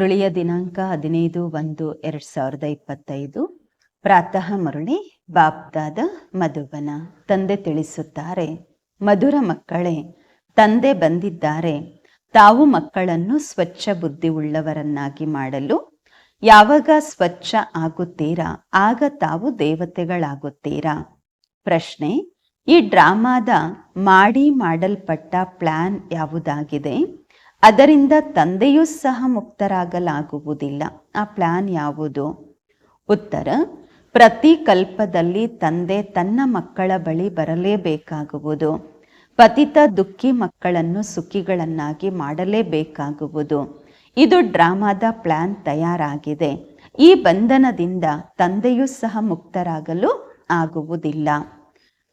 ಮುರಳಿಯ ದಿನಾಂಕ ಹದಿನೈದು ಒಂದು ಎರಡ್ ಸಾವಿರದ ಇಪ್ಪತ್ತೈದು. ಪ್ರಾತಃ ಮುರಳಿ ಬಾಬ್ದಾದ ಮಧುಬನ ತಂದೆ ತಿಳಿಸುತ್ತಾರೆ, ಮಧುರ ಮಕ್ಕಳೇ, ತಂದೆ ಬಂದಿದ್ದಾರೆ. ತಾವು ಮಕ್ಕಳನ್ನು ಸ್ವಚ್ಛ ಬುದ್ಧಿ ಉಳ್ಳವರನ್ನಾಗಿ ಮಾಡಲು. ಯಾವಾಗ ಸ್ವಚ್ಛ ಆಗುತ್ತೀರಾ, ಆಗ ತಾವು ದೇವತೆಗಳಾಗುತ್ತೀರಾ? ಪ್ರಶ್ನೆ, ಈ ಡ್ರಾಮಾದ ಮಾಡಿ ಮಾಡಲ್ಪಟ್ಟ ಪ್ಲಾನ್ ಯಾವುದಾಗಿದೆ? ಅದರಿಂದ ತಂದೆಯೂ ಸಹ ಮುಕ್ತರಾಗಲಾಗುವುದಿಲ್ಲ. ಆ ಪ್ಲಾನ್ ಯಾವುದು? ಉತ್ತರ, ಪ್ರತಿ ಕಲ್ಪದಲ್ಲಿ ತಂದೆ ತನ್ನ ಮಕ್ಕಳ ಬಳಿ ಬರಲೇಬೇಕಾಗುವುದು. ಪತಿತ ದುಃಖಿ ಮಕ್ಕಳನ್ನು ಸುಖಿಗಳನ್ನಾಗಿ ಮಾಡಲೇಬೇಕಾಗುವುದು. ಇದು ಡ್ರಾಮಾದ ಪ್ಲಾನ್ ತಯಾರಾಗಿದೆ. ಈ ಬಂಧನದಿಂದ ತಂದೆಯೂ ಸಹ ಮುಕ್ತರಾಗಲು ಆಗುವುದಿಲ್ಲ.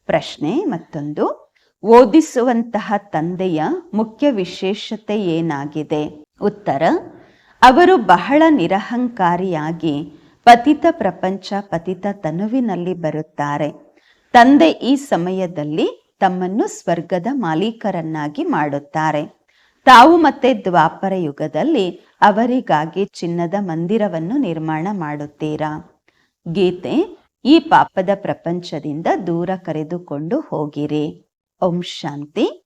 ಪ್ರಶ್ನೆ ಮತ್ತೊಂದು. ಓದಿಸುವಂತಹ ತಂದೆಯ ಮುಖ್ಯ ವಿಶೇಷತೆ ಏನಾಗಿದೆ? ಉತ್ತರ, ಅವರು ಬಹಳ ನಿರಹಂಕಾರಿಯಾಗಿ ಪತಿತ ಪ್ರಪಂಚ, ಪತಿತ ತನುವಿನಲ್ಲಿ ಬರುತ್ತಾರೆ. ತಂದೆ ಈ ಸಮಯದಲ್ಲಿ ತಮ್ಮನ್ನು ಸ್ವರ್ಗದ ಮಾಲೀಕರನ್ನಾಗಿ ಮಾಡುತ್ತಾರೆ. ತಾವು ಮತ್ತೆ ದ್ವಾಪರ ಯುಗದಲ್ಲಿ ಅವರಿಗಾಗಿ ಚಿನ್ನದ ಮಂದಿರವನ್ನು ನಿರ್ಮಾಣ ಮಾಡುತ್ತೀರಾ? ಗೀತೆ, ಈ ಪಾಪದ ಪ್ರಪಂಚದಿಂದ ದೂರ ಕರೆದುಕೊಂಡು ಹೋಗಿರಿ. ಓಂ ಶಾಂತಿ.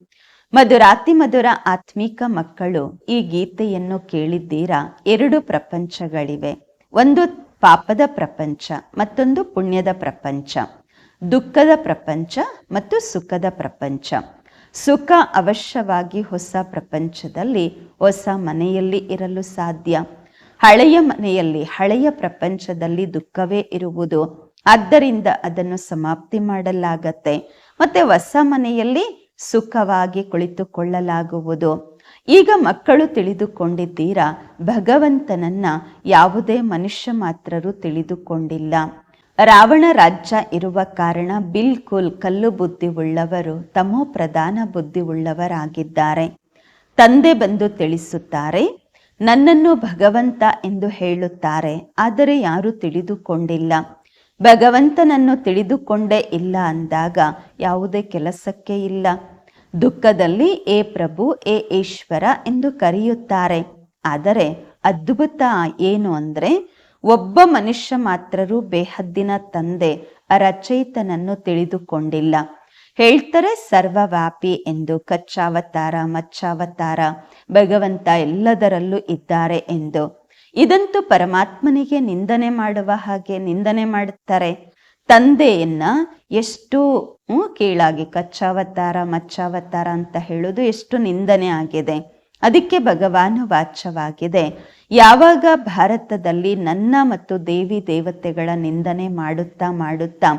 ಮಧುರಾತಿ ಮಧುರ ಆತ್ಮಿಕ ಮಕ್ಕಳು, ಈ ಗೀತೆಯನ್ನು ಕೇಳಿದ್ದೀರಾ? ಎರಡು ಪ್ರಪಂಚಗಳಿವೆ. ಒಂದು ಪಾಪದ ಪ್ರಪಂಚ, ಮತ್ತೊಂದು ಪುಣ್ಯದ ಪ್ರಪಂಚ. ದುಃಖದ ಪ್ರಪಂಚ ಮತ್ತು ಸುಖದ ಪ್ರಪಂಚ. ಸುಖ ಅವಶ್ಯವಾಗಿ ಹೊಸ ಪ್ರಪಂಚದಲ್ಲಿ, ಹೊಸ ಮನೆಯಲ್ಲಿ ಇರಲು ಸಾಧ್ಯ. ಹಳೆಯ ಮನೆಯಲ್ಲಿ, ಹಳೆಯ ಪ್ರಪಂಚದಲ್ಲಿ ದುಃಖವೇ ಇರುವುದು. ಆದ್ದರಿಂದ ಅದನ್ನು ಸಮಾಪ್ತಿ ಮಾಡಲಾಗತ್ತೆ. ಮತ್ತೆ ಹೊಸ ಮನೆಯಲ್ಲಿ ಸುಖವಾಗಿ ಕುಳಿತುಕೊಳ್ಳಲಾಗುವುದು. ಈಗ ಮಕ್ಕಳು ತಿಳಿದುಕೊಂಡಿದ್ದೀರಾ, ಭಗವಂತನನ್ನ ಯಾವುದೇ ಮನುಷ್ಯ ಮಾತ್ರರು ತಿಳಿದುಕೊಂಡಿಲ್ಲ. ರಾವಣ ರಾಜ್ಯ ಇರುವ ಕಾರಣ ಬಿಲ್ಕುಲ್ ಕಲ್ಲು ಬುದ್ಧಿ ಉಳ್ಳವರು ತಮೋ ಪ್ರಧಾನ ಬುದ್ಧಿ ಉಳ್ಳವರಾಗಿದ್ದಾರೆ ತಂದೆ ಬಂದು ತಿಳಿಸುತ್ತಾರೆ, ನನ್ನನ್ನು ಭಗವಂತ ಎಂದು ಹೇಳುತ್ತಾರೆ, ಆದರೆ ಯಾರು ತಿಳಿದುಕೊಂಡಿಲ್ಲ. ಭಗವಂತನನ್ನು ತಿಳಿದುಕೊಂಡೇ ಇಲ್ಲ ಅಂದಾಗ ಯಾವುದೇ ಕೆಲಸಕ್ಕೆ ಇಲ್ಲ. ದುಃಖದಲ್ಲಿ ಏ ಪ್ರಭು, ಏ ಈಶ್ವರ ಎಂದು ಕರೆಯುತ್ತಾರೆ. ಆದರೆ ಅದ್ಭುತ ಏನು ಅಂದರೆ ಒಬ್ಬ ಮನುಷ್ಯ ಮಾತ್ರರು ಬೇಹದ್ದಿನ ತಂದೆ ರಚಯಿತನನ್ನು ತಿಳಿದುಕೊಂಡಿಲ್ಲ. ಹೇಳ್ತಾರೆ ಸರ್ವವ್ಯಾಪಿ ಎಂದು, ಕಚ್ಚಾವತಾರ, ಮಚ್ಚಾವತಾರ, ಭಗವಂತ ಎಲ್ಲದರಲ್ಲೂ ಇದ್ದಾರೆ ಎಂದು. ಇದಂತೂ ಪರಮಾತ್ಮನಿಗೆ ನಿಂದನೆ ಮಾಡುವ ಹಾಗೆ ನಿಂದನೆ ಮಾಡುತ್ತಾರೆ. ತಂದೆಯನ್ನ ಎಷ್ಟು ಕೀಳಾಗಿ ಕಚ್ಚಾವತಾರ, ಮಚ್ಚಾವತಾರ ಅಂತ ಹೇಳೋದು ಎಷ್ಟು ನಿಂದನೆ ಆಗಿದೆ. ಅದಕ್ಕೆ ಭಗವಾನು ವಾಚ್ಯವಾಗಿದೆ. ಯಾವಾಗ ಭಾರತದಲ್ಲಿ ನನ್ನ ಮತ್ತು ದೇವಿ ದೇವತೆಗಳ ನಿಂದನೆ ಮಾಡುತ್ತಾ ಮಾಡುತ್ತಾ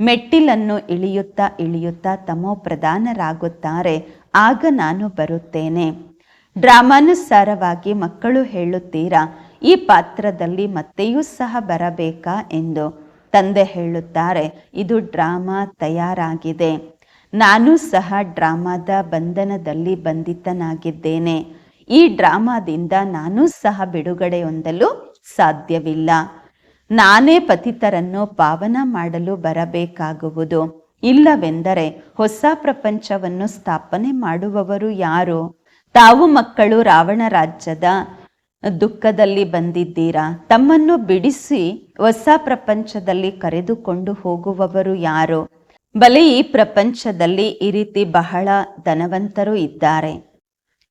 ಮೆಟ್ಟಿಲನ್ನು ಇಳಿಯುತ್ತಾ ಇಳಿಯುತ್ತಾ ತಮೋ ಪ್ರಧಾನರಾಗುತ್ತಾರೆ, ಆಗ ನಾನು ಬರುತ್ತೇನೆ. ಡ್ರಾಮಾನುಸಾರವಾಗಿ ಮಕ್ಕಳು ಹೇಳುತ್ತೀರಾ ಈ ಪಾತ್ರದಲ್ಲಿ ಮತ್ತೆಯೂ ಸಹ ಬರಬೇಕಾ ಎಂದು ತಂದೆ ಹೇಳುತ್ತಾರೆ. ಇದು ಡ್ರಾಮಾ ತಯಾರಾಗಿದೆ. ನಾನು ಸಹ ಡ್ರಾಮಾದ ಬಂಧನದಲ್ಲಿ ಬಂಧಿತನಾಗಿದ್ದೇನೆ. ಈ ಡ್ರಾಮಾದಿಂದ ನಾನು ಸಹ ಬಿಡುಗಡೆ ಹೊಂದಲು ಸಾಧ್ಯವಿಲ್ಲ. ನಾನೇ ಪತಿತರನ್ನು ಪಾವನ ಮಾಡಲು ಬರಬೇಕಾಗುವುದು. ಇಲ್ಲವೆಂದರೆ ಹೊಸ ಪ್ರಪಂಚವನ್ನು ಸ್ಥಾಪನೆ ಮಾಡುವವರು ಯಾರು? ತಾವು ಮಕ್ಕಳು ರಾವಣ ರಾಜ್ಯದ ದುಃಖದಲ್ಲಿ ಬಂದಿದ್ದೀರಾ? ತಮ್ಮನ್ನು ಬಿಡಿಸಿ ಹೊಸ ಪ್ರಪಂಚದಲ್ಲಿ ಕರೆದುಕೊಂಡು ಹೋಗುವವರು ಯಾರು? ಬಲಿ ಈ ಪ್ರಪಂಚದಲ್ಲಿ ಈ ರೀತಿ ಬಹಳ ಧನವಂತರು ಇದ್ದಾರೆ.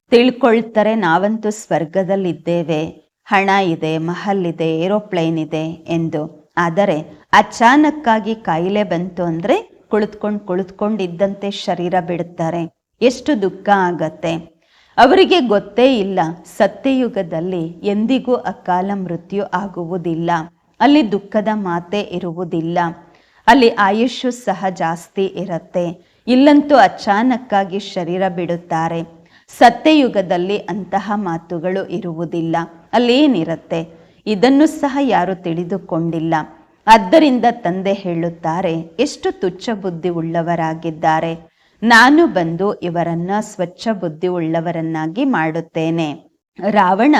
ತಿಳ್ಕೊಳ್ತಾರೆ, ನಾವಂತೂ ಸ್ವರ್ಗದಲ್ಲಿದ್ದೇವೆ. ಹಣ ಇದೆ, ಮಹಲ್ ಇದೆ, ಏರೋಪ್ಲೇನ್ ಇದೆ ಎಂದು. ಆದರೆ ಅಚಾನಕ್ಕಾಗಿ ಕಾಯಿಲೆ ಬಂತು ಅಂದ್ರೆ ಕುಳಿತ್ಕೊಂಡು ಕುಳಿತ್ಕೊಂಡಿದ್ದಂತೆ ಶರೀರ ಬಿಡುತ್ತಾರೆ. ಎಷ್ಟು ದುಃಖ ಆಗತ್ತೆ. ಅವರಿಗೆ ಗೊತ್ತೇ ಇಲ್ಲ, ಸತ್ಯಯುಗದಲ್ಲಿ ಎಂದಿಗೂ ಅಕಾಲ ಮೃತ್ಯು ಆಗುವುದಿಲ್ಲ. ಅಲ್ಲಿ ದುಃಖದ ಮಾತೆ ಇರುವುದಿಲ್ಲ. ಅಲ್ಲಿ ಆಯುಷ್ಯು ಸಹ ಜಾಸ್ತಿ ಇರತ್ತೆ. ಇಲ್ಲಂತೂ ಅಚಾನಕ್ಕಾಗಿ ಶರೀರ ಬಿಡುತ್ತಾರೆ. ಸತ್ಯಯುಗದಲ್ಲಿ ಅಂತಹ ಮಾತುಗಳು ಇರುವುದಿಲ್ಲ. ಅಲ್ಲೇನಿರತ್ತೆ ಇದನ್ನು ಸಹ ಯಾರು ತಿಳಿದುಕೊಂಡಿಲ್ಲ. ಆದ್ದರಿಂದ ತಂದೆ ಹೇಳುತ್ತಾರೆ, ಎಷ್ಟು ತುಚ್ಛ ಬುದ್ಧಿ ಉಳ್ಳವರಾಗಿದ್ದಾರೆ ನಾನು ಬಂದು ಇವರನ್ನ ಸ್ವಚ್ಛ ಬುದ್ಧಿ ಉಳ್ಳವರನ್ನಾಗಿ ಮಾಡುತ್ತೇನೆ. ರಾವಣ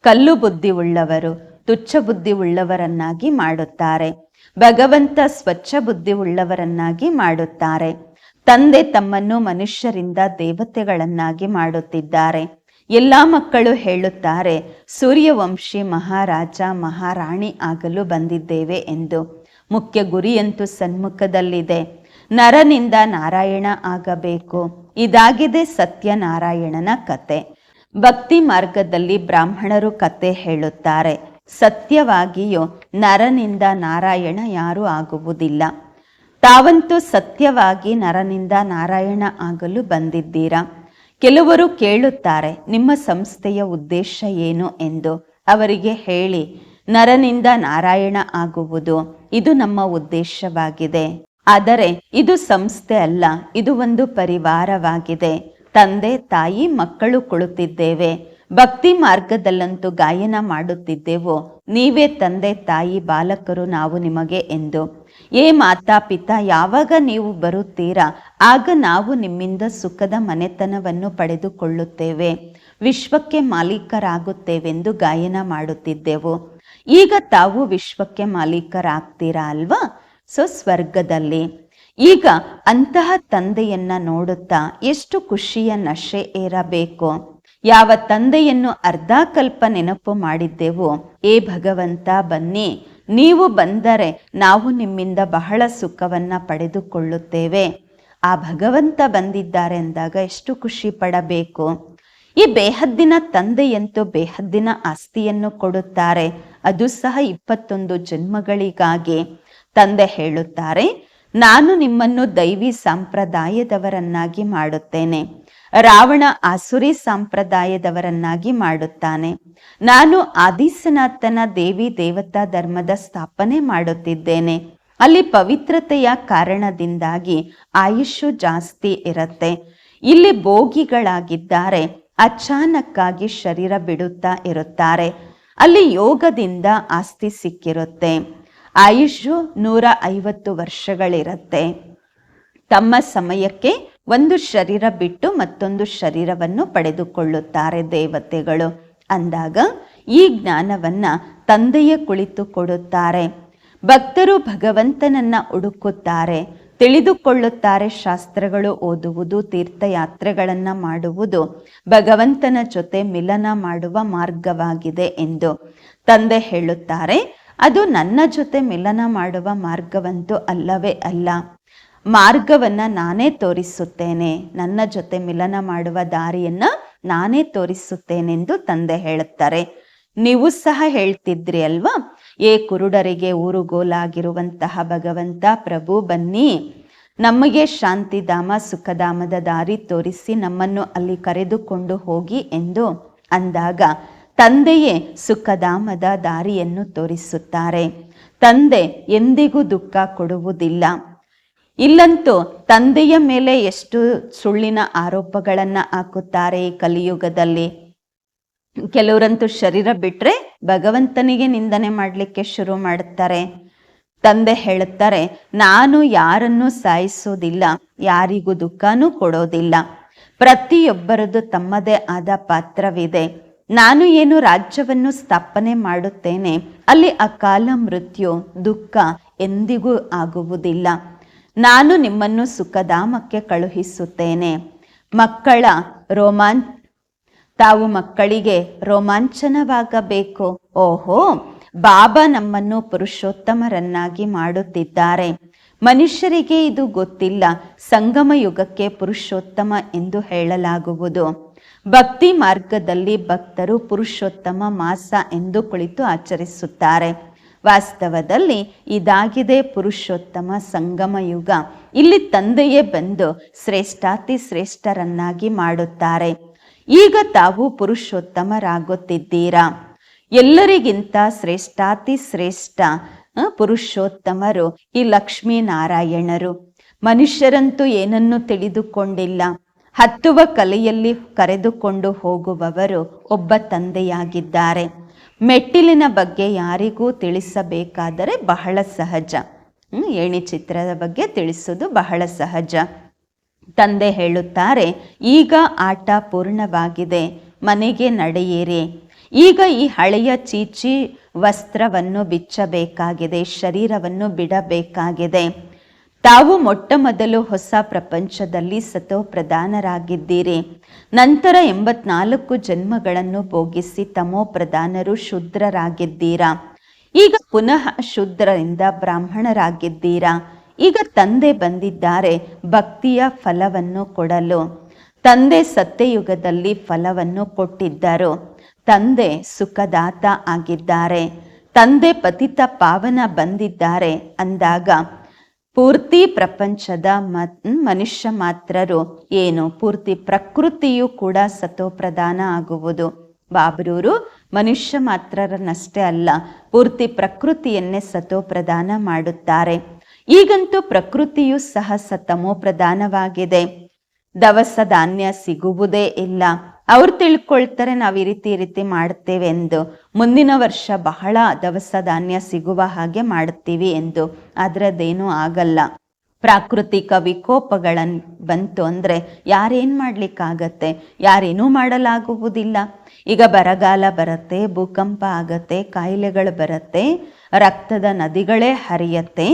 ಕಲ್ಲು ಬುದ್ಧಿ ಉಳ್ಳವರು ತುಚ್ಛ ಬುದ್ಧಿ ಉಳ್ಳವರನ್ನಾಗಿ ಮಾಡುತ್ತಾರೆ. ಭಗವಂತ ಸ್ವಚ್ಛ ಬುದ್ಧಿ ಉಳ್ಳವರನ್ನಾಗಿ ಮಾಡುತ್ತಾರೆ. ತಂದೆ ತಮ್ಮನ್ನು ಮನುಷ್ಯರಿಂದ ದೇವತೆಗಳನ್ನಾಗಿ ಮಾಡುತ್ತಿದ್ದಾರೆ. ಎಲ್ಲ ಮಕ್ಕಳು ಹೇಳುತ್ತಾರೆ, ಸೂರ್ಯವಂಶಿ, ಮಹಾರಾಜ, ಮಹಾರಾಣಿ ಆಗಲು ಬಂದಿದ್ದೇವೆ ಎಂದು. ಮುಖ್ಯ ಗುರಿಯಂತೂ ಸನ್ಮುಖದಲ್ಲಿದೆ. ನರನಿಂದ ನಾರಾಯಣ ಆಗಬೇಕು. ಇದಾಗಿದೆ ಸತ್ಯನಾರಾಯಣನ ಕತೆ. ಭಕ್ತಿ ಮಾರ್ಗದಲ್ಲಿ ಬ್ರಾಹ್ಮಣರು ಕತೆ ಹೇಳುತ್ತಾರೆ. ಸತ್ಯವಾಗಿಯೂ ನರನಿಂದ ನಾರಾಯಣ ಯಾರೂ ಆಗುವುದಿಲ್ಲ. ತಾವಂತೂ ಸತ್ಯವಾಗಿ ನರನಿಂದ ನಾರಾಯಣ ಆಗಲು ಬಂದಿದ್ದೀರಾ? ಕೆಲವರು ಕೇಳುತ್ತಾರೆ, ನಿಮ್ಮ ಸಂಸ್ಥೆಯ ಉದ್ದೇಶ ಏನು ಎಂದು. ಅವರಿಗೆ ಹೇಳಿ, ನರನಿಂದ ನಾರಾಯಣ ಆಗುವುದು, ಇದು ನಮ್ಮ ಉದ್ದೇಶವಾಗಿದೆ. ಆದರೆ ಇದು ಸಂಸ್ಥೆ ಅಲ್ಲ, ಇದು ಒಂದು ಪರಿವಾರವಾಗಿದೆ. ತಂದೆ, ತಾಯಿ, ಮಕ್ಕಳು ಕುಳಿತಿದ್ದೇವೆ ಭಕ್ತಿ ಮಾರ್ಗದಲ್ಲಂತೂ ಗಾಯನ ಮಾಡುತ್ತಿದ್ದೆವು. ನೀವೇ ತಂದೆ, ತಾಯಿ, ಬಾಲಕರು ನಾವು ನಿಮಗೆ ಎಂದು. ಏ ಮಾತಾ ಪಿತಾ, ಯಾವಾಗ ನೀವು ಬರುತ್ತೀರಾ? ಆಗ ನಾವು ನಿಮ್ಮಿಂದ ಸುಖದ ಮನೆತನವನ್ನು ಪಡೆದುಕೊಳ್ಳುತ್ತೇವೆ. ವಿಶ್ವಕ್ಕೆ ಮಾಲೀಕರಾಗುತ್ತೇವೆಂದು ಗಾಯನ ಮಾಡುತ್ತಿದ್ದೆವು. ಈಗ ತಾವು ವಿಶ್ವಕ್ಕೆ ಮಾಲೀಕರಾಗ್ತೀರಾ ಅಲ್ವಾ? ಸೊ ಸ್ವರ್ಗದಲ್ಲಿ ಈಗ ಅಂತಹ ತಂದೆಯನ್ನ ನೋಡುತ್ತಾ ಎಷ್ಟು ಖುಷಿಯ ನಶೆ ಏರಬೇಕು. ಯಾವ ತಂದೆಯನ್ನು ಅರ್ಧಾಕಲ್ಪ ನೆನಪು ಮಾಡಿದ್ದೆವು. ಏ ಭಗವಂತ, ಬನ್ನಿ, ನೀವು ಬಂದರೆ ನಾವು ನಿಮ್ಮಿಂದ ಬಹಳ ಸುಖವನ್ನ ಪಡೆದುಕೊಳ್ಳುತ್ತೇವೆ. ಆ ಭಗವಂತ ಬಂದಿದ್ದಾರೆ ಅಂದಾಗ ಎಷ್ಟು ಖುಷಿ ಪಡಬೇಕು. ಈ ಬೇಹದ್ದಿನ ತಂದೆಯಂತೂ ಬೇಹದ್ದಿನ ಆಸ್ತಿಯನ್ನು ಕೊಡುತ್ತಾರೆ. ಅದು ಸಹ ಇಪ್ಪತ್ತೊಂದು ಜನ್ಮಗಳಿಗಾಗಿ. ತಂದೆ ಹೇಳುತ್ತಾರೆ, ನಾನು ನಿಮ್ಮನ್ನು ದೈವಿ ಸಂಪ್ರದಾಯದವರನ್ನಾಗಿ ಮಾಡುತ್ತೇನೆ. ರಾವಣ ಆಸುರಿ ಸಂಪ್ರದಾಯದವರನ್ನಾಗಿ ಮಾಡುತ್ತಾನೆ. ನಾನು ಆದಿಸನಾಥನ ದೇವಿ ದೇವತಾ ಧರ್ಮದ ಸ್ಥಾಪನೆ ಮಾಡುತ್ತಿದ್ದೇನೆ. ಅಲ್ಲಿ ಪವಿತ್ರತೆಯ ಕಾರಣದಿಂದಾಗಿ ಆಯುಷ್ಯ ಜಾಸ್ತಿ ಇರುತ್ತೆ. ಇಲ್ಲಿ ಭೋಗಿಗಳಾಗಿದ್ದಾರೆ, ಅಚಾನಕ್ಕಾಗಿ ಶರೀರ ಬಿಡುತ್ತಾ ಇರುತ್ತಾರೆ. ಅಲ್ಲಿ ಯೋಗದಿಂದ ಆಸ್ತಿ ಸಿಕ್ಕಿರುತ್ತೆ. ಆಯುಷು ನೂರ ಐವತ್ತು ವರ್ಷಗಳಿರುತ್ತೆ. ತಮ್ಮ ಸಮಯಕ್ಕೆ ಒಂದು ಶರೀರ ಬಿಟ್ಟು ಮತ್ತೊಂದು ಶರೀರವನ್ನು ಪಡೆದುಕೊಳ್ಳುತ್ತಾರೆ ದೇವತೆಗಳು. ಅಂದಾಗ ಈ ಜ್ಞಾನವನ್ನ ತಂದೆಯ ಕುಳಿತು ಕೊಡುತ್ತಾರೆ. ಭಕ್ತರು ಭಗವಂತನನ್ನ ಹುಡುಕುತ್ತಾರೆ. ತಿಳಿದುಕೊಳ್ಳುತ್ತಾರೆ ಶಾಸ್ತ್ರಗಳು ಓದುವುದು, ತೀರ್ಥಯಾತ್ರೆಗಳನ್ನು ಮಾಡುವುದು ಭಗವಂತನ ಜೊತೆ ಮಿಲನ ಮಾಡುವ ಮಾರ್ಗವಾಗಿದೆ ಎಂದು ತಂದೆ ಹೇಳುತ್ತಾರೆ. ಅದು ನನ್ನ ಜೊತೆ ಮಿಲನ ಮಾಡುವ ಮಾರ್ಗವಂತೂ ಅಲ್ಲವೇ ಅಲ್ಲ. ಮಾರ್ಗವನ್ನ ನಾನೇ ತೋರಿಸುತ್ತೇನೆ. ನನ್ನ ಜೊತೆ ಮಿಲನ ಮಾಡುವ ದಾರಿಯನ್ನ ನಾನೇ ತೋರಿಸುತ್ತೇನೆಂದು ತಂದೆ ಹೇಳುತ್ತಾರೆ. ನೀವು ಸಹ ಹೇಳ್ತಿದ್ರಿ ಅಲ್ವಾ? ಏ ಕುರುಡರಿಗೆ ಊರುಗೋಲಾಗಿರುವಂತಹ ಭಗವಂತ, ಪ್ರಭು ಬನ್ನಿ. ನಮಗೆ ಶಾಂತಿಧಾಮ, ಸುಖಧಾಮದ ದಾರಿ ತೋರಿಸಿ ನಮ್ಮನ್ನು ಅಲ್ಲಿ ಕರೆದುಕೊಂಡು ಹೋಗಿ ಎಂದು ಅಂದಾಗ ತಂದೆಯೇ ಸುಖಧಾಮದ ದಾರಿಯನ್ನು ತೋರಿಸುತ್ತಾರೆ. ತಂದೆ ಎಂದಿಗೂ ದುಃಖ ಕೊಡುವುದಿಲ್ಲ. ಇಲ್ಲಂತೂ ತಂದೆಯ ಮೇಲೆ ಎಷ್ಟು ಸುಳ್ಳಿನ ಆರೋಪಗಳನ್ನು ಹಾಕುತ್ತಾರೆ ಕಲಿಯುಗದಲ್ಲಿ. ಕೆಲವರಂತೂ ಶರೀರ ಬಿಟ್ರೆ ಭಗವಂತನಿಗೆ ನಿಂದನೆ ಮಾಡಲಿಕ್ಕೆ ಶುರು ಮಾಡುತ್ತಾರೆ ತಂದೆ ಹೇಳುತ್ತಾರೆ, ನಾನು ಯಾರನ್ನು ಸಾಯಿಸೋದಿಲ್ಲ, ಯಾರಿಗೂ ದುಃಖನೂ ಕೊಡೋದಿಲ್ಲ. ಪ್ರತಿಯೊಬ್ಬರದು ತಮ್ಮದೇ ಆದ ಪಾತ್ರವಿದೆ. ನಾನು ಏನು ರಾಜ್ಯವನ್ನು ಸ್ಥಾಪನೆ ಮಾಡುತ್ತೇನೆ, ಅಲ್ಲಿ ಅಕಾಲ ಮೃತ್ಯು, ದುಃಖ ಎಂದಿಗೂ ಆಗುವುದಿಲ್ಲ. ನಾನು ನಿಮ್ಮನ್ನು ಸುಖಧಾಮಕ್ಕೆ ಕಳುಹಿಸುತ್ತೇನೆ. ಮಕ್ಕಳ ರೋಮಾನ್, ತಾವು ಮಕ್ಕಳಿಗೆ ರೋಮಾಂಚನವಾಗಬೇಕು. ಓಹೋ, ಬಾಬಾ ನಮ್ಮನ್ನು ಪುರುಷೋತ್ತಮರನ್ನಾಗಿ ಮಾಡುತ್ತಿದ್ದಾರೆ. ಮನುಷ್ಯರಿಗೆ ಇದು ಗೊತ್ತಿಲ್ಲ. ಸಂಗಮ ಯುಗಕ್ಕೆ ಪುರುಷೋತ್ತಮ ಎಂದು ಹೇಳಲಾಗುವುದು. ಭಕ್ತಿ ಮಾರ್ಗದಲ್ಲಿ ಭಕ್ತರು ಪುರುಷೋತ್ತಮ ಮಾಸ ಎಂದು ಕುಳಿತು ಆಚರಿಸುತ್ತಾರೆ. ವಾಸ್ತವದಲ್ಲಿ ಇದಾಗಿದೆ ಪುರುಷೋತ್ತಮ ಸಂಗಮ ಯುಗ. ಇಲ್ಲಿ ತಂದೆಯೇ ಬಂದು ಶ್ರೇಷ್ಠಾತಿ ಶ್ರೇಷ್ಠರನ್ನಾಗಿ ಮಾಡುತ್ತಾರೆ. ಈಗ ತಾವು ಪುರುಷೋತ್ತಮರಾಗುತ್ತಿದ್ದೀರಾ? ಎಲ್ಲರಿಗಿಂತ ಶ್ರೇಷ್ಠಾತಿ ಶ್ರೇಷ್ಠ ಪುರುಷೋತ್ತಮರು ಈ ಲಕ್ಷ್ಮೀನಾರಾಯಣರು. ಮನುಷ್ಯರಂತೂ ಏನನ್ನೂ ತಿಳಿದುಕೊಂಡಿಲ್ಲ. ಹತ್ತುವ ಕಲೆಯಲ್ಲಿ ಕರೆದುಕೊಂಡು ಹೋಗುವವರು ಒಬ್ಬ ತಂದೆಯಾಗಿದ್ದಾರೆ. ಮೆಟ್ಟಿಲಿನ ಬಗ್ಗೆ ಯಾರಿಗೂ ತಿಳಿಸಬೇಕಾದರೆ ಬಹಳ ಸಹಜ. ಏಣಿ ಚಿತ್ರದ ಬಗ್ಗೆ ತಿಳಿಸೋದು ಬಹಳ ಸಹಜ. ತಂದೆ ಹೇಳುತ್ತಾರೆ, ಈಗ ಆಟ ಪೂರ್ಣವಾಗಿದೆ, ಮನೆಗೆ ನಡೆಯಿರಿ. ಈಗ ಈ ಹಳೆಯ ಚೀಚಿ ವಸ್ತ್ರವನ್ನು ಬಿಚ್ಚಬೇಕಾಗಿದೆ, ಶರೀರವನ್ನು ಬಿಡಬೇಕಾಗಿದೆ. ತಾವು ಮೊಟ್ಟ ಮೊದಲು ಹೊಸ ಪ್ರಪಂಚದಲ್ಲಿ ಸತೋ ಪ್ರಧಾನರಾಗಿದ್ದೀರಿ ನಂತರ ಎಂಬತ್ನಾಲ್ಕು ಜನ್ಮಗಳನ್ನು ಭೋಗಿಸಿ ತಮೋ ಪ್ರಧಾನರು ಶೂದ್ರರಾಗಿದ್ದೀರಾ? ಈಗ ಪುನಃ ಶುದ್ರರಿಂದ ಬ್ರಾಹ್ಮಣರಾಗಿದ್ದೀರಾ? ಈಗ ತಂದೆ ಬಂದಿದ್ದಾರೆ, ಭಕ್ತಿಯ ಫಲವನ್ನು ಕೊಡಲು. ತಂದೆ ಸತ್ಯಯುಗದಲ್ಲಿ ಫಲವನ್ನು ಕೊಟ್ಟಿದ್ದರು. ತಂದೆ ಸುಖದಾತ ಆಗಿದ್ದಾರೆ. ತಂದೆ ಪತಿತ ಪಾವನ ಬಂದಿದ್ದಾರೆ ಅಂದಾಗ ಪೂರ್ತಿ ಪ್ರಪಂಚದ ಮನುಷ್ಯ ಮಾತ್ರರು ಏನು? ಪೂರ್ತಿ ಪ್ರಕೃತಿಯು ಕೂಡ ಸತೋಪ್ರಧಾನ ಆಗುವುದು. ಬಾಬ್ರೂರು ಮನುಷ್ಯ ಮಾತ್ರರನ್ನಷ್ಟೇ ಅಲ್ಲ, ಪೂರ್ತಿ ಪ್ರಕೃತಿಯನ್ನೇ ಸತೋಪ್ರದಾನ ಮಾಡುತ್ತಾರೆ. ಈಗಂತೂ ಪ್ರಕೃತಿಯು ಸಹ ಸತಮೋ ಪ್ರಧಾನವಾಗಿದೆ ದವಸ ಧಾನ್ಯ ಸಿಗುವುದೇ ಇಲ್ಲ. ಅವ್ರು ತಿಳ್ಕೊಳ್ತಾರೆ, ನಾವು ಈ ರೀತಿ ಈ ರೀತಿ ಮಾಡ್ತೇವೆ ಎಂದು. ಮುಂದಿನ ವರ್ಷ ಬಹಳ ದವಸ ಧಾನ್ಯ ಸಿಗುವ ಹಾಗೆ ಮಾಡ್ತೀವಿ ಎಂದು. ಆದ್ರೆ ಅದೇನೂ ಆಗಲ್ಲ. ಪ್ರಾಕೃತಿಕ ವಿಕೋಪಗಳನ್ ಬಂತು ಅಂದ್ರೆ ಯಾರೇನು ಮಾಡ್ಲಿಕ್ಕಾಗತ್ತೆ? ಯಾರೇನೂ ಮಾಡಲಾಗುವುದಿಲ್ಲ. ಈಗ ಬರಗಾಲ ಬರುತ್ತೆ, ಭೂಕಂಪ ಆಗತ್ತೆ, ಕಾಯಿಲೆಗಳು ಬರುತ್ತೆ, ರಕ್ತದ ನದಿಗಳೇ ಹರಿಯತ್ತೆ.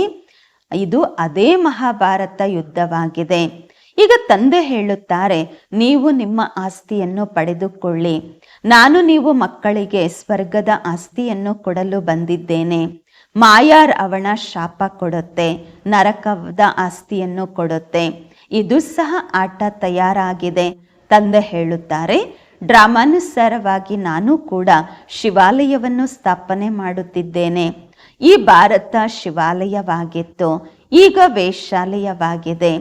ಇದು ಅದೇ ಮಹಾಭಾರತ ಯುದ್ಧವಾಗಿದೆ. ಈಗ ತಂದೆ ಹೇಳುತ್ತಾರೆ, ನೀವು ನಿಮ್ಮ ಆಸ್ತಿಯನ್ನು ಪಡೆದುಕೊಳ್ಳಿ. ನಾನು ನೀವು ಮಕ್ಕಳಿಗೆ ಸ್ವರ್ಗದ ಆಸ್ತಿಯನ್ನು ಕೊಡಲು ಬಂದಿದ್ದೇನೆ. ಮಾಯಾರ್ ಅವನ ಶಾಪ ಕೊಡುತ್ತೆ, ನರಕದ ಆಸ್ತಿಯನ್ನು ಕೊಡುತ್ತೆ. ಇದು ಸಹ ಆಟ ತಯಾರಾಗಿದೆ. ತಂದೆ ಹೇಳುತ್ತಾರೆ, ಡ್ರಾಮಾನುಸಾರವಾಗಿ ನಾನು ಕೂಡ ಶಿವಾಲಯವನ್ನು ಸ್ಥಾಪನೆ ಮಾಡುತ್ತಿದ್ದೇನೆ. ಈ ಭಾರತ ಶಿವಾಲಯವಾಗಿತ್ತು, ಈಗ ವೇಶ್ಯಾಲಯವಾಗಿದೆ.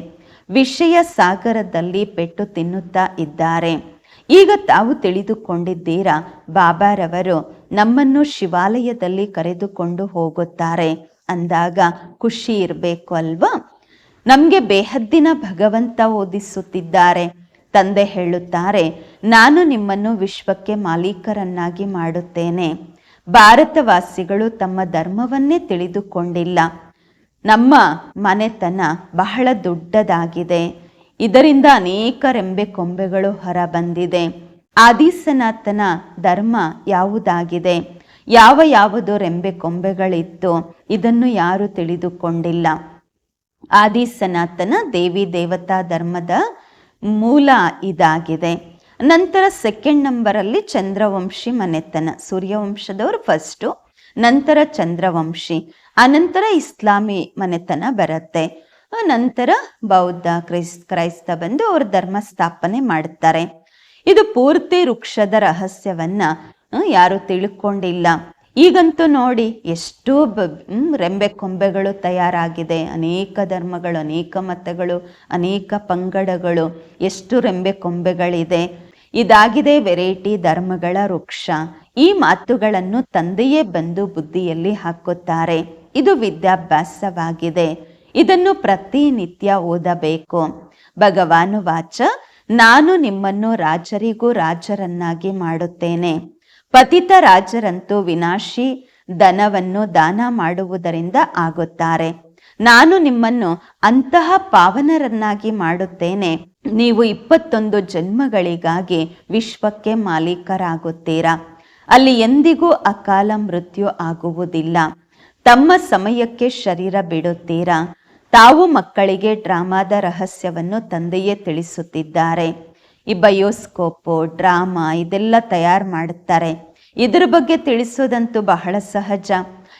ವಿಷಯ ಸಾಗರದಲ್ಲಿ ಪೆಟ್ಟು ತಿನ್ನುತ್ತಾ ಇದ್ದಾರೆ. ಈಗ ತಾವು ತಿಳಿದುಕೊಂಡಿದ್ದೀರಾ, ಬಾಬಾರವರು ನಮ್ಮನ್ನು ಶಿವಾಲಯದಲ್ಲಿ ಕರೆದುಕೊಂಡು ಹೋಗುತ್ತಾರೆ ಅಂದಾಗ ಖುಷಿ ಇರಬೇಕು ಅಲ್ವಾ? ನಮಗೆ ಬೇಹದ್ದಿನ ಭಗವಂತ ಓದಿಸುತ್ತಿದ್ದಾರೆ. ತಂದೆ ಹೇಳುತ್ತಾರೆ, ನಾನು ನಿಮ್ಮನ್ನು ವಿಶ್ವಕ್ಕೆ ಮಾಲೀಕರನ್ನಾಗಿ ಮಾಡುತ್ತೇನೆ. ಭಾರತವಾಸಿಗಳು ತಮ್ಮ ಧರ್ಮವನ್ನೇ ತಿಳಿದುಕೊಂಡಿಲ್ಲ. ನಮ್ಮ ಮನೆತನ ಬಹಳ ದೊಡ್ಡದಾಗಿದೆ. ಇದರಿಂದ ಅನೇಕ ರೆಂಬೆ ಕೊಂಬೆಗಳು ಹೊರ ಬಂದಿದೆ. ಆದಿಸನಾಥನ ಧರ್ಮ ಯಾವುದಾಗಿದೆ? ಯಾವ ಯಾವುದು ರೆಂಬೆ ಕೊಂಬೆಗಳಿತ್ತು. ಇದನ್ನು ಯಾರು ತಿಳಿದುಕೊಂಡಿಲ್ಲ. ಆದಿ ಸನಾತನ ದೇವಿ ದೇವತಾ ಧರ್ಮದ ಮೂಲ ಇದಾಗಿದೆ. ನಂತರ ಸೆಕೆಂಡ್ ನಂಬರಲ್ಲಿ ಚಂದ್ರವಂಶಿ ಮನೆತನ. ಸೂರ್ಯವಂಶದವರು ಫಸ್ಟು ನಂತರ ಚಂದ್ರವಂಶಿ. ಅನಂತರ ಇಸ್ಲಾಮಿ ಮನೆತನ ಬರುತ್ತೆ. ನಂತರ ಬೌದ್ಧ, ಕ್ರೈಸ್, ಕ್ರೈಸ್ತ ಬಂದು ಅವರು ಧರ್ಮ ಸ್ಥಾಪನೆ ಮಾಡುತ್ತಾರೆ ಇದು ಪೂರ್ತಿ ವೃಕ್ಷದ ರಹಸ್ಯವನ್ನ ಯಾರು ತಿಳ್ಕೊಂಡಿಲ್ಲ. ಈಗಂತೂ ನೋಡಿ ಎಷ್ಟು ರೆಂಬೆ ಕೊಂಬೆಗಳು ತಯಾರಾಗಿದೆ. ಅನೇಕ ಧರ್ಮಗಳು, ಅನೇಕ ಮತಗಳು, ಅನೇಕ ಪಂಗಡಗಳು, ಎಷ್ಟು ರೆಂಬೆ ಕೊಂಬೆಗಳಿದೆ. ಇದಾಗಿದೆ ವೆರೈಟಿ ಧರ್ಮಗಳ ವೃಕ್ಷ. ಈ ಮಾತುಗಳನ್ನು ತಂದೆಯೇ ಬಂದು ಬುದ್ಧಿಯಲ್ಲಿ ಹಾಕುತ್ತಾರೆ. ಇದು ವಿದ್ಯಾಭ್ಯಾಸವಾಗಿದೆ. ಇದನ್ನು ಪ್ರತಿನಿತ್ಯ ಓದಬೇಕು. ಭಗವಾನು ವಾಚ, ನಾನು ನಿಮ್ಮನ್ನು ರಾಜರಿಗೂ ರಾಜರನ್ನಾಗಿ ಮಾಡುತ್ತೇನೆ. ಪತಿತ ರಾಜರಂತೂ ವಿನಾಶಿ, ಧನವನ್ನು ದಾನ ಮಾಡುವುದರಿಂದ ಆಗುತ್ತಾರೆ. ನಾನು ನಿಮ್ಮನ್ನು ಅಂತಹ ಪಾವನರನ್ನಾಗಿ ಮಾಡುತ್ತೇನೆ. ನೀವು ಇಪ್ಪತ್ತೊಂದು ಜನ್ಮಗಳಿಗಾಗಿ ವಿಶ್ವಕ್ಕೆ ಮಾಲೀಕರಾಗುತ್ತೀರಾ. ಅಲ್ಲಿ ಎಂದಿಗೂ ಅಕಾಲ ಮೃತ್ಯು ಆಗುವುದಿಲ್ಲ. ತಮ್ಮ ಸಮಯಕ್ಕೆ ಶರೀರ ಬಿಡುತ್ತೀರಾ? ತಾವು ಮಕ್ಕಳಿಗೆ ಡ್ರಾಮಾದ ರಹಸ್ಯವನ್ನು ತಂದೆಯೇ ತಿಳಿಸುತ್ತಿದ್ದಾರೆ. ಈ ಬಯೋಸ್ಕೋಪು ಡ್ರಾಮಾ ಇದೆಲ್ಲ ತಯಾರು ಮಾಡುತ್ತಾರೆ. ಇದರ ಬಗ್ಗೆ ತಿಳಿಸೋದಂತೂ ಬಹಳ ಸಹಜ.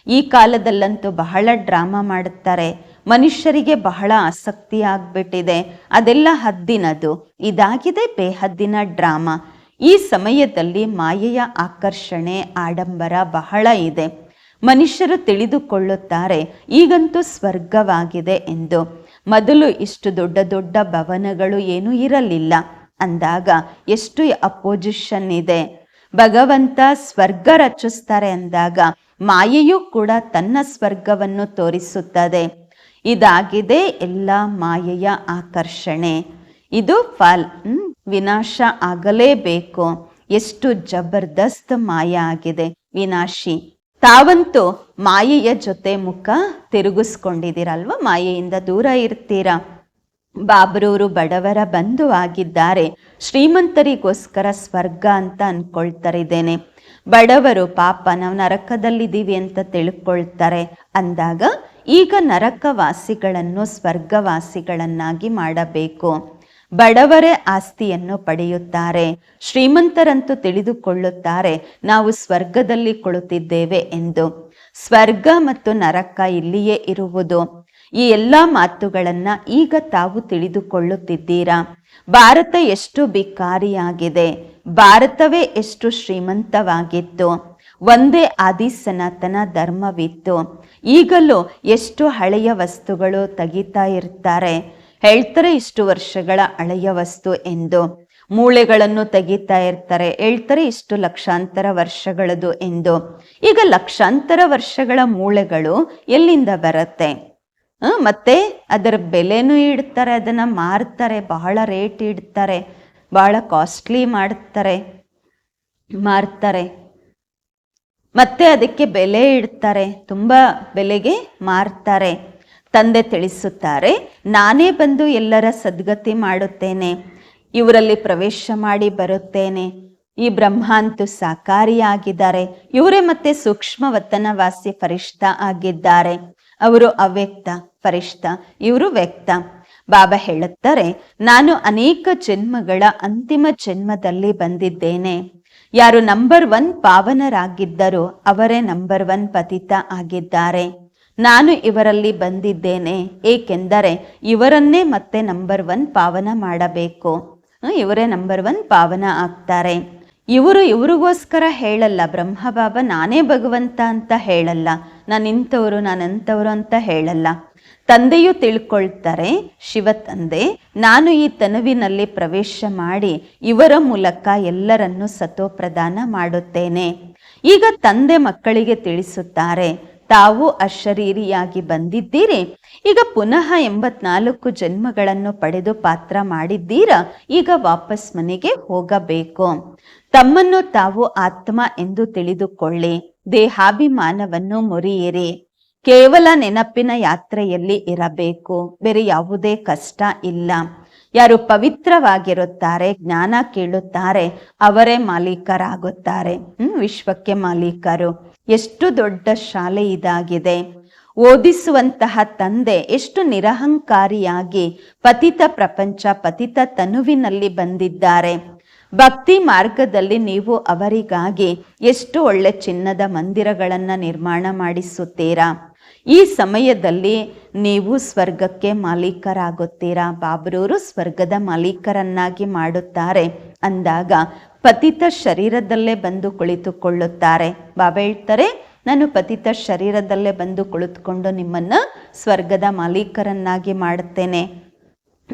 ಈ ಕಾಲದಲ್ಲಂತೂ ಬಹಳ ಡ್ರಾಮಾ ಮಾಡುತ್ತಾರೆ. ಮನುಷ್ಯರಿಗೆ ಬಹಳ ಆಸಕ್ತಿ ಆಗ್ಬಿಟ್ಟಿದೆ. ಅದೆಲ್ಲ ಹದ್ದಿನದು. ಇದಾಗಿದೆ ಬೇಹದ್ದಿನ ಡ್ರಾಮಾ. ಈ ಸಮಯದಲ್ಲಿ ಮಾಯೆಯ ಆಕರ್ಷಣೆ, ಆಡಂಬರ ಬಹಳ ಇದೆ. ಮನುಷ್ಯರು ತಿಳಿದುಕೊಳ್ಳುತ್ತಾರೆ, ಈಗಂತೂ ಸ್ವರ್ಗವಾಗಿದೆ ಎಂದು. ಮೊದಲು ಇಷ್ಟು ದೊಡ್ಡ ದೊಡ್ಡ ಭವನಗಳು ಏನೂ ಇರಲಿಲ್ಲ. ಅಂದಾಗ ಎಷ್ಟು ಅಪೋಸಿಷನ್ ಇದೆ. ಭಗವಂತ ಸ್ವರ್ಗ ರಚಿಸ್ತಾರೆ ಅಂದಾಗ ಮಾಯೆಯೂ ಕೂಡ ತನ್ನ ಸ್ವರ್ಗವನ್ನು ತೋರಿಸುತ್ತದೆ. ಇದಾಗಿದೆ ಎಲ್ಲ ಮಾಯೆಯ ಆಕರ್ಷಣೆ. ಇದು ಫಲ್ ವಿನಾಶ ಆಗಲೇಬೇಕು. ಎಷ್ಟು ಜಬರ್ದಸ್ತ್ ಮಾಯ ಆಗಿದೆ. ವಿನಾಶಿ ತಾವಂತೂ ಮಾಯೆಯ ಜೊತೆ ಮುಖ ತಿರುಗಿಸ್ಕೊಂಡಿದ್ದೀರಲ್ವ? ಮಾಯೆಯಿಂದ ದೂರ ಇರ್ತೀರಾ? ಬಾಬ್ರೂರು ಬಡವರ ಬಂಧು ಆಗಿದ್ದಾರೆ. ಶ್ರೀಮಂತರಿಗೋಸ್ಕರ ಸ್ವರ್ಗ ಅಂತ ಅನ್ಕೊಳ್ತಾರಿದ್ದೇನೆ. ಬಡವರು ಪಾಪ ನಾವು ನರಕದಲ್ಲಿದ್ದೀವಿ ಅಂತ ತಿಳ್ಕೊಳ್ತಾರೆ. ಅಂದಾಗ ಈಗ ನರಕವಾಸಿಗಳನ್ನು ಸ್ವರ್ಗವಾಸಿಗಳನ್ನಾಗಿ ಮಾಡಬೇಕು. ಬಡವರೇ ಆಸ್ತಿಯನ್ನು ಪಡೆಯುತ್ತಾರೆ. ಶ್ರೀಮಂತರಂತೂ ತಿಳಿದುಕೊಳ್ಳುತ್ತಾರೆ, ನಾವು ಸ್ವರ್ಗದಲ್ಲಿ ಕುಳಿತಿದ್ದೇವೆ ಎಂದು. ಸ್ವರ್ಗ ಮತ್ತು ನರಕ ಇಲ್ಲಿಯೇ ಇರುವುದು. ಈ ಎಲ್ಲ ಮಾತುಗಳನ್ನ ಈಗ ತಾವು ತಿಳಿದುಕೊಳ್ಳುತ್ತಿದ್ದೀರಾ? ಭಾರತ ಎಷ್ಟು ಬಿಕಾರಿಯಾಗಿದೆ. ಭಾರತವೇ ಎಷ್ಟು ಶ್ರೀಮಂತವಾಗಿತ್ತು. ಒಂದೇ ಆದಿ ಸನಾತನ ಧರ್ಮವಿತ್ತು. ಈಗಲೂ ಎಷ್ಟು ಹಳೆಯ ವಸ್ತುಗಳು ತೆಗಿತಾ ಇರ್ತಾರೆ. ಹೇಳ್ತಾರೆ ಇಷ್ಟು ವರ್ಷಗಳ ಹಳೆಯ ವಸ್ತು ಎಂದು. ಮೂಳೆಗಳನ್ನು ತೆಗಿತಾ ಇರ್ತಾರೆ, ಹೇಳ್ತಾರೆ ಇಷ್ಟು ಲಕ್ಷಾಂತರ ವರ್ಷಗಳದು ಎಂದು. ಈಗ ಲಕ್ಷಾಂತರ ವರ್ಷಗಳ ಮೂಳೆಗಳು ಎಲ್ಲಿಂದ ಬರುತ್ತೆ? ಮತ್ತೆ ಅದರ ಬೆಲೆನೂ ಇಡ್ತಾರೆ, ಅದನ್ನ ಮಾರ್ತಾರೆ, ಬಹಳ ರೇಟ್ ಇಡ್ತಾರೆ, ಬಹಳ ಕಾಸ್ಟ್ಲಿ ಮಾಡ್ತಾರೆ, ಮಾರ್ತಾರೆ. ಮತ್ತೆ ಅದಕ್ಕೆ ಬೆಲೆ ಇಡ್ತಾರೆ, ತುಂಬ ಬೆಲೆಗೆ ಮಾರ್ತಾರೆ. ತಂದೆ ತಿಳಿಸುತ್ತಾರೆ, ನಾನೇ ಬಂದು ಎಲ್ಲರ ಸದ್ಗತಿ ಮಾಡುತ್ತೇನೆ, ಇವರಲ್ಲಿ ಪ್ರವೇಶ ಮಾಡಿ ಬರುತ್ತೇನೆ. ಈ ಬ್ರಹ್ಮಾಂತು ಸಾಕಾರಿಯಾಗಿದ್ದಾರೆ. ಇವರೇ ಮತ್ತೆ ಸೂಕ್ಷ್ಮ ವತನವಾಸಿ ಫರಿಷ್ಠ ಆಗಿದ್ದಾರೆ. ಅವರು ಅವ್ಯಕ್ತ ಫರಿಷ್ಠ ಇವರು ವ್ಯಕ್ತ. ಬಾಬಾ ಹೇಳುತ್ತಾರೆ, ನಾನು ಅನೇಕ ಜನ್ಮಗಳ ಅಂತಿಮ ಜನ್ಮದಲ್ಲಿ ಬಂದಿದ್ದೇನೆ. ಯಾರು ನಂಬರ್ ಒನ್ ಪಾವನರಾಗಿದ್ದರು ಅವರೇ ನಂಬರ್ ಒನ್ ಪತಿತ ಆಗಿದ್ದಾರೆ. ನಾನು ಇವರಲ್ಲಿ ಬಂದಿದ್ದೇನೆ, ಏಕೆಂದರೆ ಇವರನ್ನೇ ಮತ್ತೆ ನಂಬರ್ ಒನ್ ಪಾವನ ಮಾಡಬೇಕು. ಇವರೇ ನಂಬರ್ ಒನ್ ಪಾವನ ಆಗ್ತಾರೆ. ಇವರು ಇವರಿಗೋಸ್ಕರ ಹೇಳಲ್ಲ, ಬ್ರಹ್ಮಬಾಬ ನಾನೇ ಭಗವಂತ ಅಂತ ಹೇಳಲ್ಲ, ನಾನು ಇಂಥವ್ರು ನಾನು ಅಂಥವ್ರು ಅಂತ ಹೇಳಲ್ಲ. ತಂದೆಯು ತಿಳ್ಕೊಳ್ತಾರೆ, ಶಿವ ತಂದೆ, ನಾನು ಈ ತನುವಿನಲ್ಲಿ ಪ್ರವೇಶ ಮಾಡಿ ಇವರ ಮೂಲಕ ಎಲ್ಲರನ್ನು ಸತೋಪ್ರದಾನ ಮಾಡುತ್ತೇನೆ. ಈಗ ತಂದೆ ಮಕ್ಕಳಿಗೆ ತಿಳಿಸುತ್ತಾರೆ ತಾವು ಅಶರೀರಿಯಾಗಿ ಬಂದಿದ್ದೀರಿ. ಈಗ ಪುನಃ ಎಂಬತ್ನಾಲ್ಕು ಜನ್ಮಗಳನ್ನು ಪಡೆದು ಪಾತ್ರ ಮಾಡಿದ್ದೀರ? ಈಗ ವಾಪಸ್ ಮನೆಗೆ ಹೋಗಬೇಕು. ತಮ್ಮನ್ನು ತಾವು ಆತ್ಮ ಎಂದು ತಿಳಿದುಕೊಳ್ಳಿ. ದೇಹಾಭಿಮಾನವನ್ನು ಮುರಿಯಿರಿ. ಕೇವಲ ನೆನಪಿನ ಯಾತ್ರೆಯಲ್ಲಿ ಇರಬೇಕು. ಬೇರೆ ಯಾವುದೇ ಕಷ್ಟ ಇಲ್ಲ. ಯಾರು ಪವಿತ್ರವಾಗಿರುತ್ತಾರೆ, ಜ್ಞಾನ ಕೇಳುತ್ತಾರೆ, ಅವರೇ ಮಾಲೀಕರಾಗುತ್ತಾರೆ. ಹ್ಮ್, ವಿಶ್ವಕ್ಕೆ ಮಾಲೀಕರು. ಎಷ್ಟು ದೊಡ್ಡ ಶಾಲೆ ಇದಾಗಿದೆ. ಓದಿಸುವಂತಹ ತಂದೆ ಎಷ್ಟು ನಿರಹಂಕಾರಿಯಾಗಿ ಪತಿತ ಪ್ರಪಂಚ, ಪತಿತ ತನುವಿನಲ್ಲಿ ಬಂದಿದ್ದಾರೆ. ಭಕ್ತಿ ಮಾರ್ಗದಲ್ಲಿ ನೀವು ಅವರಿಗಾಗಿ ಎಷ್ಟು ಒಳ್ಳೆ ಚಿನ್ನದ ಮಂದಿರಗಳನ್ನು ನಿರ್ಮಾಣ ಮಾಡಿಸುತ್ತೀರಾ. ಈ ಸಮಯದಲ್ಲಿ ನೀವು ಸ್ವರ್ಗಕ್ಕೆ ಮಾಲೀಕರಾಗುತ್ತೀರಾ. ಬಾಬ್ರೂರು ಸ್ವರ್ಗದ ಮಾಲೀಕರನ್ನಾಗಿ ಮಾಡುತ್ತಾರೆ. ಅಂದಾಗ ಪತಿತ ಶರೀರದಲ್ಲೇ ಬಂದು ಕುಳಿತುಕೊಳ್ಳುತ್ತಾರೆ. ಬಾಬಾ ಹೇಳ್ತಾರೆ ನಾನು ಪತಿತ ಶರೀರದಲ್ಲೇ ಬಂದು ಕುಳಿತುಕೊಂಡು ನಿಮ್ಮನ್ನ ಸ್ವರ್ಗದ ಮಾಲೀಕರನ್ನಾಗಿ ಮಾಡುತ್ತೇನೆ.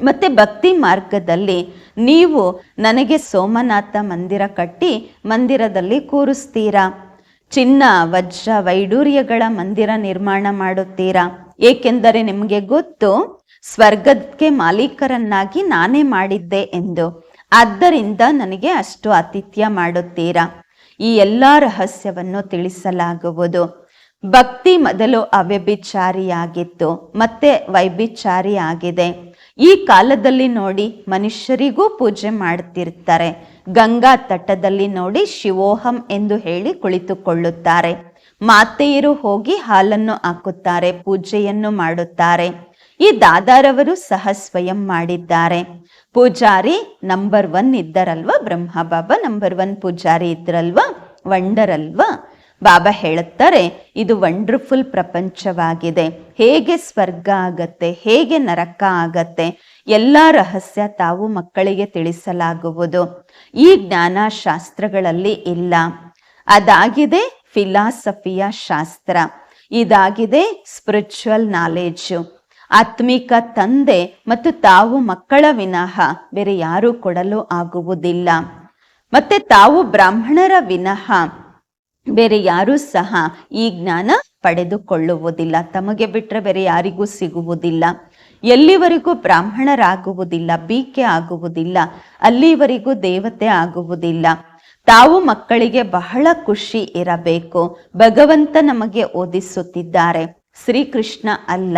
ಮತ್ತೆ ಭಕ್ತಿ ಮಾರ್ಗದಲ್ಲಿ ನೀವು ನನಗೆ ಸೋಮನಾಥ ಮಂದಿರ ಕಟ್ಟಿ ಮಂದಿರದಲ್ಲಿ ಕೂರಿಸ್ತೀರಾ. ಚಿನ್ನ, ವಜ್ರ, ವೈಡೂರ್ಯಗಳ ಮಂದಿರ ನಿರ್ಮಾಣ ಮಾಡುತ್ತೀರಾ. ಏಕೆಂದರೆ ನಿಮಗೆ ಗೊತ್ತು, ಸ್ವರ್ಗಕ್ಕೆ ಮಾಲೀಕರನ್ನಾಗಿ ನಾನೇ ಮಾಡಿದ್ದೆ ಎಂದು. ಆದ್ದರಿಂದ ನನಗೆ ಅಷ್ಟು ಆತಿಥ್ಯ ಮಾಡುತ್ತೀರಾ? ಈ ಎಲ್ಲ ರಹಸ್ಯವನ್ನು ತಿಳಿಸಲಾಗುವುದು. ಭಕ್ತಿ ಮೊದಲು ಅವ್ಯಭಿಚಾರಿಯಾಗಿತ್ತು, ಮತ್ತೆ ವೈಭಿಚಾರಿ ಆಗಿದೆ ಈ ಕಾಲದಲ್ಲಿ ನೋಡಿ ಮನುಷ್ಯರಿಗೂ ಪೂಜೆ ಮಾಡುತ್ತಿರ್ತಾರೆ ಗಂಗಾ ತಟದಲ್ಲಿ ನೋಡಿ ಶಿವೋಹಂ ಎಂದು ಹೇಳಿ ಕುಳಿತುಕೊಳ್ಳುತ್ತಾರೆ. ಮಾತೆಯರು ಹೋಗಿ ಹಾಲನ್ನು ಹಾಕುತ್ತಾರೆ, ಪೂಜೆಯನ್ನು ಮಾಡುತ್ತಾರೆ. ಈ ದಾದಾರವರು ಸಹ ಸ್ವಯಂ ಮಾಡಿದ್ದಾರೆ. ಪೂಜಾರಿ ನಂಬರ್ ಒನ್ ಇದ್ದರಲ್ವಾ? ಬ್ರಹ್ಮ ಬಾಬಾ ನಂಬರ್ ಒನ್ ಪೂಜಾರಿ ಇದ್ರಲ್ವಾ? ವಂಡರ್ ಅಲ್ವಾ ಬಾಬಾ ಹೇಳುತ್ತಾರೆ, ಇದು ವಂಡರ್ಫುಲ್ ಪ್ರಪಂಚವಾಗಿದೆ. ಹೇಗೆ ಸ್ವರ್ಗ ಆಗತ್ತೆ, ಹೇಗೆ ನರಕ ಆಗತ್ತೆ, ಎಲ್ಲ ರಹಸ್ಯ ತಾವು ಮಕ್ಕಳಿಗೆ ತಿಳಿಸಲಾಗುವುದು. ಈ ಜ್ಞಾನ ಶಾಸ್ತ್ರಗಳಲ್ಲಿ ಇಲ್ಲ. ಅದಾಗಿದೆ ಫಿಲಾಸಫಿಯ ಶಾಸ್ತ್ರ. ಇದಾಗಿದೆ ಸ್ಪಿರಿಚುವಲ್ ನಾಲೆಡ್ಜು ಆತ್ಮಿಕ ತಂದೆ ಮತ್ತು ತಾವು ಮಕ್ಕಳ ವಿನಃ ಬೇರೆ ಯಾರೂ ಕೊಡಲು ಆಗುವುದಿಲ್ಲ. ಮತ್ತೆ ತಾವು ಬ್ರಾಹ್ಮಣರ ವಿನಃ ಬೇರೆ ಯಾರೂ ಸಹ ಈ ಜ್ಞಾನ ಪಡೆದುಕೊಳ್ಳುವುದಿಲ್ಲ. ತಮಗೆ ಬಿಟ್ಟರೆ ಬೇರೆ ಯಾರಿಗೂ ಸಿಗುವುದಿಲ್ಲ. ಎಲ್ಲಿವರೆಗೂ ಬ್ರಾಹ್ಮಣರಾಗುವುದಿಲ್ಲ, ಬೀಕೆ ಆಗುವುದಿಲ್ಲ, ಅಲ್ಲಿವರೆಗೂ ದೇವತೆ ಆಗುವುದಿಲ್ಲ. ತಾವು ಮಕ್ಕಳಿಗೆ ಬಹಳ ಖುಷಿ ಇರಬೇಕು. ಭಗವಂತ ನಮಗೆ ಓದಿಸುತ್ತಿದ್ದಾರೆ. ಶ್ರೀಕೃಷ್ಣ ಅಲ್ಲ.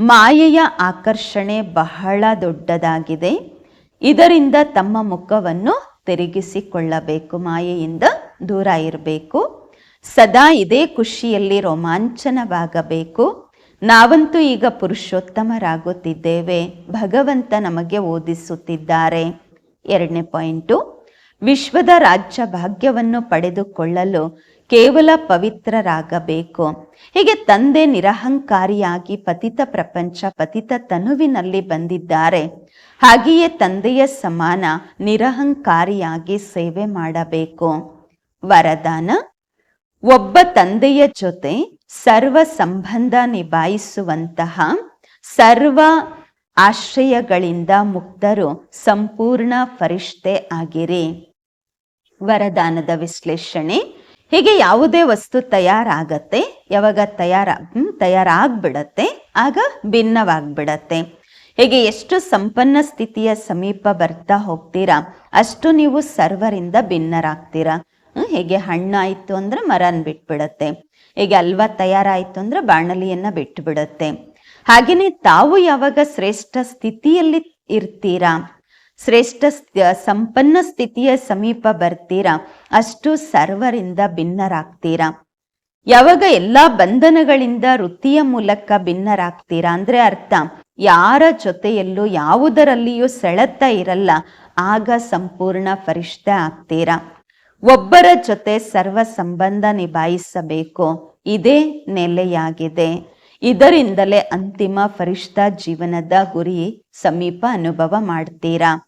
ಮಾಯೆಯ ಆಕರ್ಷಣೆ ಬಹಳ ದೊಡ್ಡದಾಗಿದೆ. ಇದರಿಂದ ತಮ್ಮ ಮುಖವನ್ನು ತಿರುಗಿಸಿಕೊಳ್ಳಬೇಕು, ಮಾಯೆಯಿಂದ ದೂರ ಇರಬೇಕು. ಸದಾ ಇದೇ ಖುಷಿಯಲ್ಲಿ ರೋಮಾಂಚನವಾಗಬೇಕು. ನಾವಂತೂ ಈಗ ಪುರುಷೋತ್ತಮರಾಗುತ್ತಿದ್ದೇವೆ. ಭಗವಂತ ನಮಗೆ ಓದಿಸುತ್ತಿದ್ದಾರೆ. ಎರಡನೇ ಪಾಯಿಂಟು, ವಿಶ್ವದ ರಾಜ್ಯ ಭಾಗ್ಯವನ್ನು ಪಡೆದುಕೊಳ್ಳಲು ಕೇವಲ ಪವಿತ್ರರಾಗಬೇಕು. ಹೀಗೆ ತಂದೆ ನಿರಹಂಕಾರಿಯಾಗಿ ಪತಿತ ಪ್ರಪಂಚ, ಪತಿತ ತನುವಿನಲ್ಲಿ ಬಂದಿದ್ದಾರೆ. ಹಾಗೆಯೇ ತಂದೆಯ ಸಮಾನ ನಿರಹಂಕಾರಿಯಾಗಿ ಸೇವೆ ಮಾಡಬೇಕು. ವರದಾನ, ಒಬ್ಬ ತಂದೆಯ ಜೊತೆ ಸರ್ವ ಸಂಬಂಧ ನಿಭಾಯಿಸುವಂತಹ ಸರ್ವ ಆಶ್ರಯಗಳಿಂದ ಮುಕ್ತರು ಸಂಪೂರ್ಣ ಫರಿಷ್ಠೆ ಆಗಿರಿ. ವರದಾನದ ವಿಶ್ಲೇಷಣೆ ಹೀಗೆ ಯಾವುದೇ ವಸ್ತು ತಯಾರಾಗತ್ತೆ, ಯಾವಾಗ ತಯಾರ ತಯಾರಾಗ್ಬಿಡತ್ತೆ, ಆಗ ಭಿನ್ನವಾಗ್ಬಿಡತ್ತೆ. ಹೀಗೆ ಎಷ್ಟು ಸಂಪನ್ನ ಸ್ಥಿತಿಯ ಸಮೀಪ ಬರ್ತಾ ಹೋಗ್ತೀರಾ, ಅಷ್ಟು ನೀವು ಸರ್ವರಿಂದ ಭಿನ್ನರಾಗ್ತೀರಾ. ಹೇಗೆ ಹಣ್ಣಾಯ್ತು ಅಂದ್ರೆ ಮರನ್ ಬಿಟ್ಬಿಡತ್ತೆ. ಹೀಗೆ ಅಲ್ವಾ ತಯಾರಾಯ್ತು ಅಂದ್ರೆ ಬಾಣಲಿಯನ್ನ ಬಿಟ್ಟು ಬಿಡತ್ತೆ ಹಾಗೇನೆ ತಾವು ಯಾವಾಗ ಶ್ರೇಷ್ಠ ಸ್ಥಿತಿಯಲ್ಲಿ ಇರ್ತೀರಾ ಶ್ರೇಷ್ಠ ಸಂಪನ್ನ ಸ್ಥಿತಿಯ ಸಮೀಪ ಬರ್ತೀರಾ? ಅಷ್ಟು ಸರ್ವರಿಂದ ಭಿನ್ನರಾಗ್ತೀರಾ? ಯಾವಾಗ ಎಲ್ಲಾ ಬಂಧನಗಳಿಂದ ವೃತ್ತಿಯ ಮೂಲಕ ಭಿನ್ನರಾಗ್ತೀರಾ? ಅಂದ್ರೆ ಅರ್ಥ, ಯಾರ ಜೊತೆಯಲ್ಲೂ ಯಾವುದರಲ್ಲಿಯೂ ಸೆಳೆತ ಇರಲ್ಲ, ಆಗ ಸಂಪೂರ್ಣ ಫರಿಷ್ಠ ಆಗ್ತೀರಾ? ಒಬ್ಬರ ಜೊತೆ ಸರ್ವ ಸಂಬಂಧ ನಿಭಾಯಿಸಬೇಕು, ಇದೇ ನೆಲೆಯಾಗಿದೆ. ಇದರಿಂದಲೇ ಅಂತಿಮ ಫರಿಷ್ಠ ಜೀವನದ ಗುರಿ ಸಮೀಪ ಅನುಭವ ಮಾಡ್ತೀರಾ?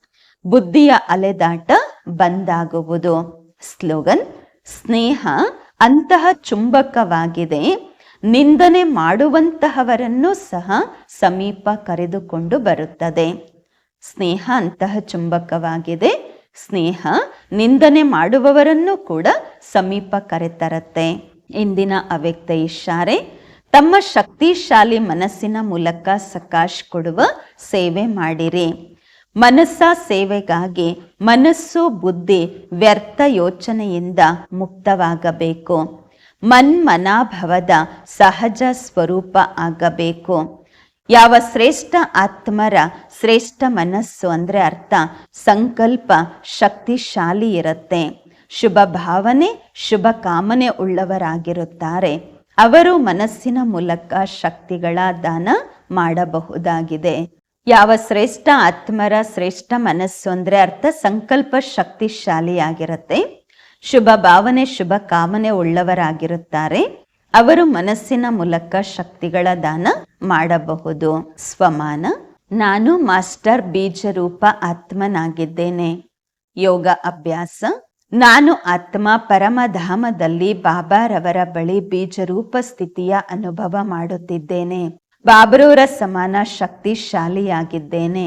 ಬುದ್ಧಿಯ ಅಲೆದಾಟ ಬಂದಾಗುವುದು. ಸ್ಲೋಗನ್, ಸ್ನೇಹ ಅಂತಹ ಚುಂಬಕವಾಗಿದೆ. ನಿಂದನೆ ಮಾಡುವಂತಹವರನ್ನು ಸಹ ಸಮೀಪ ಕರೆದುಕೊಂಡು ಬರುತ್ತದೆ. ಸ್ನೇಹ ಅಂತಹ ಚುಂಬಕವಾಗಿದೆ. ಸ್ನೇಹ ನಿಂದನೆ ಮಾಡುವವರನ್ನು ಕೂಡ ಸಮೀಪ ಕರೆತರತ್ತೆ. ಇಂದಿನ ಅವ್ಯಕ್ತ ಇಶಾರೆ, ತಮ್ಮ ಶಕ್ತಿಶಾಲಿ ಮನಸ್ಸಿನ ಮೂಲಕ ಸಕಾಶ್ ಕೊಡುವ ಸೇವೆ ಮಾಡಿರಿ. ಮನಸ್ಸ ಸೇವೆಗಾಗಿ ಮನಸ್ಸು ಬುದ್ಧಿ ವ್ಯರ್ಥ ಯೋಚನೆಯಿಂದ ಮುಕ್ತವಾಗಬೇಕು. ಮನ್ಮನಾಭವದ ಸಹಜ ಸ್ವರೂಪ ಆಗಬೇಕು. ಯಾವ ಶ್ರೇಷ್ಠ ಆತ್ಮರ ಶ್ರೇಷ್ಠ ಮನಸ್ಸು ಅಂದರೆ ಅರ್ಥ ಸಂಕಲ್ಪ ಶಕ್ತಿಶಾಲಿ ಇರುತ್ತೆ. ಶುಭ ಭಾವನೆ, ಶುಭ ಕಾಮನೆ ಉಳ್ಳವರಾಗಿರುತ್ತಾರೆ. ಅವರು ಮನಸ್ಸಿನ ಮೂಲಕ ಶಕ್ತಿಗಳ ದಾನ ಮಾಡಬಹುದಾಗಿದೆ. ಯಾವ ಶ್ರೇಷ್ಠ ಆತ್ಮರ ಶ್ರೇಷ್ಠ ಮನಸ್ಸು ಅಂದರೆ ಅರ್ಥ ಸಂಕಲ್ಪ ಶಕ್ತಿಶಾಲಿಯಾಗಿರುತ್ತೆ. ಶುಭ ಭಾವನೆ, ಶುಭ ಕಾಮನೆ ಉಳ್ಳವರಾಗಿರುತ್ತಾರೆ. ಅವರು ಮನಸ್ಸಿನ ಮೂಲಕ ಶಕ್ತಿಗಳ ದಾನ ಮಾಡಬಹುದು. ಸ್ವಮಾನ, ನಾನು ಮಾಸ್ಟರ್ ಬೀಜರೂಪ ಆತ್ಮನಾಗಿದ್ದೇನೆ. ಯೋಗ ಅಭ್ಯಾಸ, ನಾನು ಆತ್ಮ ಪರಮಧಾಮದಲ್ಲಿ ಬಾಬಾರವರ ಬಳಿ ಬೀಜರೂಪ ಸ್ಥಿತಿಯ ಅನುಭವ ಮಾಡುತ್ತಿದ್ದೇನೆ. ಬಾಬರವರ ಸಮಾನ ಶಕ್ತಿಶಾಲಿಯಾಗಿದ್ದೇನೆ.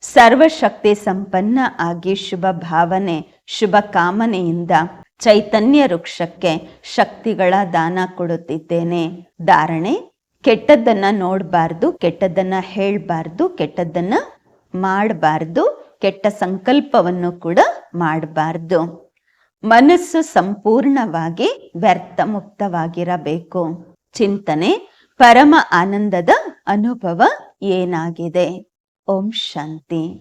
ಸರ್ವಶಕ್ತಿ ಸಂಪನ್ನ ಆಗಿ ಶುಭ ಭಾವನೆ, ಶುಭ ಕಾಮನೆಯಿಂದ ಚೈತನ್ಯ ವೃಕ್ಷಕ್ಕೆ ಶಕ್ತಿಗಳ ದಾನ ಕೊಡುತ್ತಿದ್ದೇನೆ. ಧಾರಣೆ, ಕೆಟ್ಟದ್ದನ್ನ ನೋಡಬಾರ್ದು, ಕೆಟ್ಟದ್ದನ್ನ ಹೇಳಬಾರ್ದು, ಕೆಟ್ಟದ್ದನ್ನ ಮಾಡಬಾರ್ದು, ಕೆಟ್ಟ ಸಂಕಲ್ಪವನ್ನು ಕೂಡ ಮಾಡಬಾರ್ದು. ಮನಸ್ಸು ಸಂಪೂರ್ಣವಾಗಿ ವ್ಯರ್ಥ ಮುಕ್ತವಾಗಿರಬೇಕು. ಚಿಂತನೆ ಪರಮ ಆನಂದದ ಅನುಭವ ಏನಾಗಿದೆ? ಓಂ ಶಾಂತಿ.